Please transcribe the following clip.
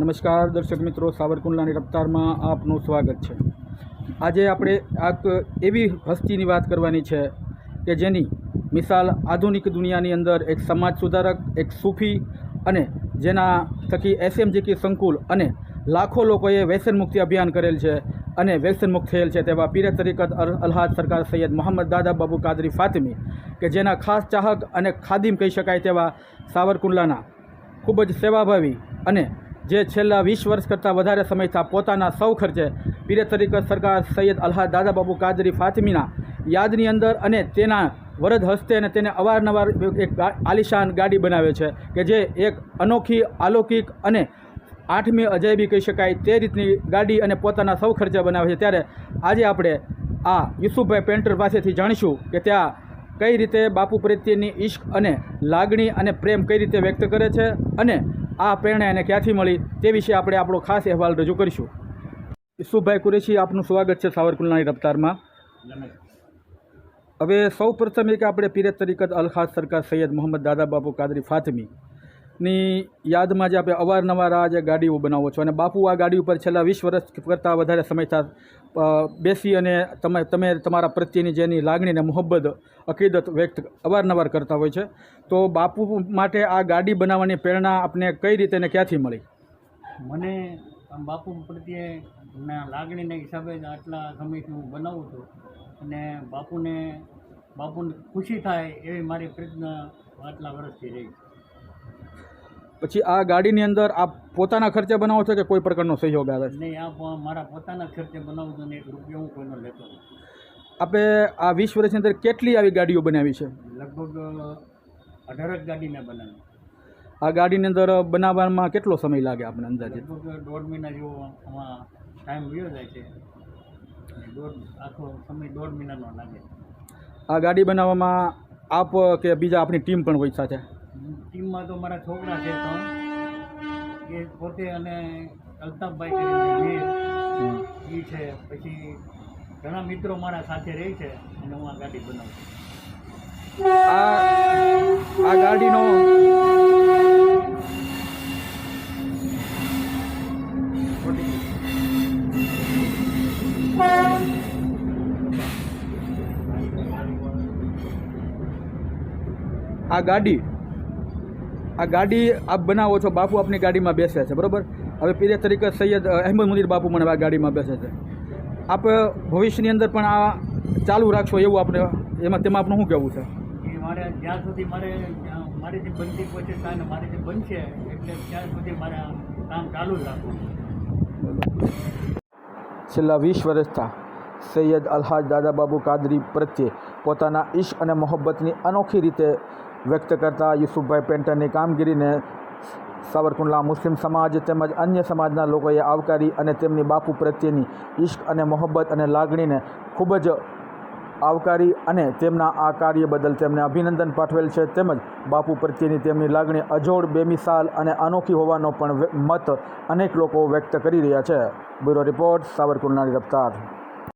નમસ્કાર દર્શક મિત્રો, સાવરકુંડલાની રફતારમાં આપનું સ્વાગત છે. આજે આપણે આક એવી હસ્તીની વાત કરવાની છે કે જેની મિસાલ આધુનિક દુનિયાની અંદર એક સમાજ સુધારક, એક સૂફી અને જેના થકી એસએમજીકી સંકુલ અને લાખો લોકોએ વ્યસન મુક્તિ અભિયાન કરેલ છે અને વ્યસન મુક્ત થયેલ છે તેવા પીરે તરીકત અલ- અલ્હાદ સરકાર સૈયદ મોહમ્મદ દાદા બાબુ કાદરી ફાતિમી કે જેના ખાસ ચાહક અને ખાદિમ કહી શકાય તેવા સાવરકુંડલાના ખૂબ જ સેવાભાવી અને જે છેલ્લા વીસ વર્ષ કરતાં વધારે સમયથી પોતાના સૌ ખર્ચે પીરે તરીકે સરકાર સૈયદ અલ્હાદ દાદા બાબુ કાદરી ફાતમીના યાદની અંદર અને તેના વરદ હસ્તે અને તેને અવારનવાર એક આલિશાન ગાડી બનાવે છે કે જે એક અનોખી, અલૌકિક અને આઠમી અજાયબી કહી શકાય તે રીતની ગાડી અને પોતાના સૌ ખર્ચે બનાવે છે. ત્યારે આજે આપણે આ યુસુફભાઈ પેન્ટર પાસેથી જાણીશું કે ત્યાં કઈ રીતે બાપુ પ્રત્યેની ઈશ્ક અને લાગણી અને પ્રેમ કઈ રીતે વ્યક્ત કરે છે અને આ પ્રેરણા એને ક્યાંથી મળી તે વિશે આપણે આપણો ખાસ અહેવાલ રજૂ કરીશું. ઈસુભાઈ કુરેશી, આપનું સ્વાગત છે સાવરકુલનાની રફતારમાં. હવે સૌ પ્રથમ એક આપણે પીરત તરીકત અલખાસ સરકાર સૈયદ મોહમ્મદ દાદા બાપુ કાદરી ફાતમી. ની યાદમાં જે આપણે અવારનવાર આ જે ગાડીઓ બનાવો છો. અને બાપુ, આ ગાડી ઉપર છેલ્લા વીસ વર્ષ કરતાં વધારે સમયતા બેસી અને તમે તમે તમારા પ્રત્યેની જેની લાગણીને મોહબ્બત, અકીદત વ્યક્ત અવારનવાર કરતા હોય છે. તો બાપુ માટે આ ગાડી બનાવવાની પ્રેરણા આપને કઈ રીતે ને ક્યાંથી મળી? મને બાપુ પ્રત્યે લાગણીના હિસાબે આટલા સમયથી હું બનાવું છું. અને બાપુને બાપુને ખુશી થાય એવી મારી પ્રયત્ન આટલા વર્ષથી રહી પછી આ ગાડીની અંદર આપ પોતાના ખર્ચે બનાવો છો કે કોઈ પ્રકારનો સહયોગ આવે નહીં આ મારા પોતાના ખર્ચે બનાવું છું એક રૂપિયો હું કોઈનો લેતો આપણે આ વીસ વર્ષની અંદર કેટલી આવી ગાડીઓ બનાવી છે? લગભગ અઢારક ગાડી મેં બનાવી. આ ગાડીની અંદર બનાવવામાં કેટલો સમય લાગે આપણે અંદાજે દોઢ મહિના જેવો આમાં ટાઈમ વયો જાય છે. દોઢ આખો સમય દોઢ મહિનાનો લાગે. આ ગાડી બનાવવામાં આપ કે બીજા આપણી ટીમ પણ હોય સાથે? ટીમમાં તો મારા છોકરા છે ત્રણ એ પોતે અને અલ્તાફભાઈ કરીને એ છે. પછી ઘણા મિત્રો મારા સાથે રહે છે અને હું આ ગાડી બનાવું છું. આ આ ગાડીનો આ ગાડી આ ગાડી આપ બનાવો છો બાપુ આપની ગાડીમાં બેસે છે બરાબર? હવે પીરે તરીકે સૈયદ અહેમદ મુનીર બાપુ મને આ ગાડીમાં બેસે છે. આપ ભવિષ્યની અંદર પણ આ ચાલુ રાખશો એવું આપણે એમાં તેમાં આપણું શું કહેવું છે? મારે જ્યાં સુધી મારે મારી જે બનતી ત્યાં મારીથી બનશે એટલે ત્યાં સુધી મારે આ કામ ચાલુ જ રાખવું. છેલ્લા વીસ વર્ષથી સૈયદ અલ્હાજ દાદા બાબુ કાદરી પ્રત્યે પોતાના ઈશ્ક અને મોહબ્બતની અનોખી રીતે વ્યક્ત કરતા યુસુફભાઈ પેન્ટરની કામગીરીને સાવરકુંડલા મુસ્લિમ સમાજ તેમજ અન્ય સમાજના લોકોએ આવકારી અને તેમની બાપુ પ્રત્યેની ઈશ્ક અને મોહબ્બત અને લાગણીને ખૂબ જ આવકારી અને તેમના આ કાર્ય બદલ તેમને અભિનંદન પાઠવેલ છે. તેમજ બાપુ પ્રત્યેની તેમની લાગણી અજોડ, બેમિસાલ અને અનોખી હોવાનો પણ મત અનેક લોકો વ્યક્ત કરી રહ્યા છે. બ્યુરો રિપોર્ટ, સાવરકુંડલાની રફતાર.